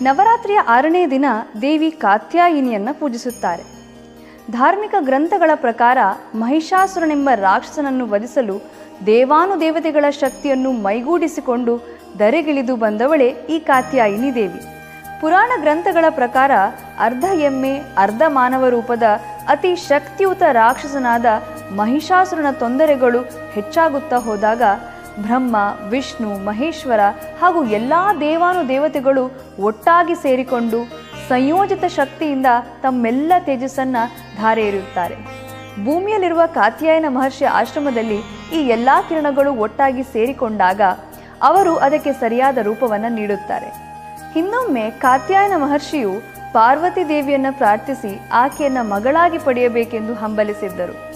ನವರಾತ್ರಿಯ ಆರನೇ ದಿನ ದೇವಿ ಕಾತ್ಯಾಯಿನಿಯನ್ನು ಪೂಜಿಸುತ್ತಾರೆ. ಧಾರ್ಮಿಕ ಗ್ರಂಥಗಳ ಪ್ರಕಾರ ಮಹಿಷಾಸುರನೆಂಬ ರಾಕ್ಷಸನನ್ನು ವಧಿಸಲು ದೇವಾನುದೇವತೆಗಳ ಶಕ್ತಿಯನ್ನು ಮೈಗೂಡಿಸಿಕೊಂಡು ದರೆಗಿಳಿದು ಬಂದವಳೇ ಈ ಕಾತ್ಯಾಯಿನಿ ದೇವಿ. ಪುರಾಣ ಗ್ರಂಥಗಳ ಪ್ರಕಾರ ಅರ್ಧ ಎಮ್ಮೆ, ಅರ್ಧ ಮಾನವ ರೂಪದ ಅತಿ ಶಕ್ತಿಯುತ ರಾಕ್ಷಸನಾದ ಮಹಿಷಾಸುರನ ತೊಂದರೆಗಳು ಹೆಚ್ಚಾಗುತ್ತಾ ಹೋದಾಗ ಬ್ರಹ್ಮ, ವಿಷ್ಣು, ಮಹೇಶ್ವರ ಹಾಗೂ ಎಲ್ಲ ದೇವಾನುದೇವತೆಗಳು ಒಟ್ಟಾಗಿ ಸೇರಿಕೊಂಡು ಸಂಯೋಜಿತ ಶಕ್ತಿಯಿಂದ ತಮ್ಮೆಲ್ಲ ತೇಜಸ್ಸನ್ನ ಧಾರೆ ಎರೆಯುತ್ತಾರೆ ಭೂಮಿಯಲ್ಲಿರುವ ಕಾತ್ಯಾಯನ ಮಹರ್ಷಿ ಆಶ್ರಮದಲ್ಲಿ ಈ ಎಲ್ಲ ಕಿರಣಗಳು ಒಟ್ಟಾಗಿ ಸೇರಿಕೊಂಡಾಗ ಅವರು ಅದಕ್ಕೆ ಸರಿಯಾದ ರೂಪವನ್ನು ನೀಡುತ್ತಾರೆ. ಇನ್ನೊಮ್ಮೆ ಕಾತ್ಯಾಯನ ಮಹರ್ಷಿಯು ಪಾರ್ವತಿ ದೇವಿಯನ್ನ ಪ್ರಾರ್ಥಿಸಿ ಆಕೆಯನ್ನು ಮಗಳಾಗಿ ಪಡೆಯಬೇಕೆಂದು ಹಂಬಲಿಸಿದ್ದರು.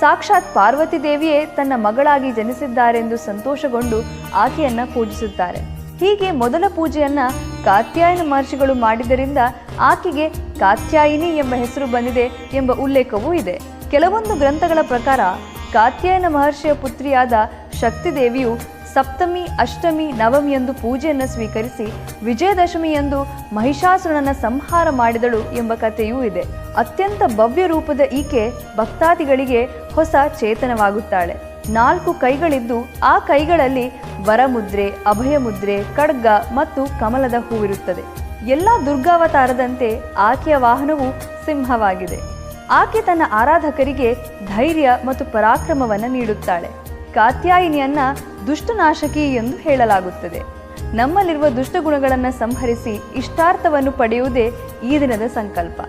ಸಾಕ್ಷಾತ್ ಪಾರ್ವತಿ ದೇವಿಯೇ ತನ್ನ ಮಗಳಾಗಿ ಜನಿಸಿದ್ದಾರೆಂದು ಸಂತೋಷಗೊಂಡು ಆಕೆಯನ್ನ ಪೂಜಿಸುತ್ತಾರೆ. ಹೀಗೆ ಮೊದಲ ಪೂಜೆಯನ್ನ ಕಾತ್ಯಾಯನ ಮಹರ್ಷಿಗಳು ಮಾಡಿದ್ದರಿಂದ ಆಕೆಗೆ ಕಾತ್ಯಾಯಿನಿ ಎಂಬ ಹೆಸರು ಬಂದಿದೆ ಎಂಬ ಉಲ್ಲೇಖವೂ ಇದೆ. ಕೆಲವೊಂದು ಗ್ರಂಥಗಳ ಪ್ರಕಾರ ಕಾತ್ಯಾಯನ ಮಹರ್ಷಿಯ ಪುತ್ರಿಯಾದ ಶಕ್ತಿದೇವಿಯು ಸಪ್ತಮಿ, ಅಷ್ಟಮಿ ನವಮಿಯಂದು ಪೂಜೆಯನ್ನು ಸ್ವೀಕರಿಸಿ ವಿಜಯದಶಮಿಯಂದು ಮಹಿಷಾಸುರನನ್ನ ಸಂಹಾರ ಮಾಡಿದಳು ಎಂಬ ಕಥೆಯೂ ಇದೆ. ಅತ್ಯಂತ ಭವ್ಯ ರೂಪದ ಈಕೆ ಭಕ್ತಾದಿಗಳಿಗೆ ಹೊಸ ಚೇತನವಾಗುತ್ತಾಳೆ. ನಾಲ್ಕು ಕೈಗಳಿದ್ದು ಆ ಕೈಗಳಲ್ಲಿ ವರಮುದ್ರೆ ಅಭಯ ಮುದ್ರೆ ಖಡ್ಗ ಮತ್ತು ಕಮಲದ ಹೂವಿರುತ್ತದೆ. ಎಲ್ಲ ದುರ್ಗಾವತಾರದಂತೆ ಆಕೆಯ ವಾಹನವು ಸಿಂಹವಾಗಿದೆ. ಆಕೆ ತನ್ನ ಆರಾಧಕರಿಗೆ ಧೈರ್ಯ ಮತ್ತು ಪರಾಕ್ರಮವನ್ನು ನೀಡುತ್ತಾಳೆ. ಕಾತ್ಯಾಯಿನಿಯನ್ನ ದುಷ್ಟನಾಶಕಿ ಎಂದು ಹೇಳಲಾಗುತ್ತದೆ. ನಮ್ಮಲ್ಲಿರುವ ದುಷ್ಟಗುಣಗಳನ್ನು ಸಂಹರಿಸಿ ಇಷ್ಟಾರ್ಥವನ್ನು ಪಡೆಯುವುದೇ ಈ ದಿನದ ಸಂಕಲ್ಪ.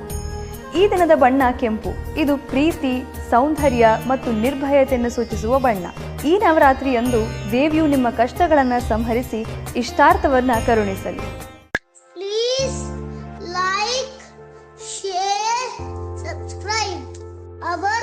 ಈ ದಿನದ ಬಣ್ಣ ಕೆಂಪು. ಇದು ಪ್ರೀತಿ ಸೌಂದರ್ಯ ಮತ್ತು ನಿರ್ಭಯತೆಯನ್ನು ಸೂಚಿಸುವ ಬಣ್ಣ. ಈ ನವರಾತ್ರಿಯಂದು ದೇವಿಯು ನಿಮ್ಮ ಕಷ್ಟಗಳನ್ನು ಸಂಹರಿಸಿ ಇಷ್ಟಾರ್ಥವನ್ನ ಕರುಣಿಸಲಿ. share, subscribe our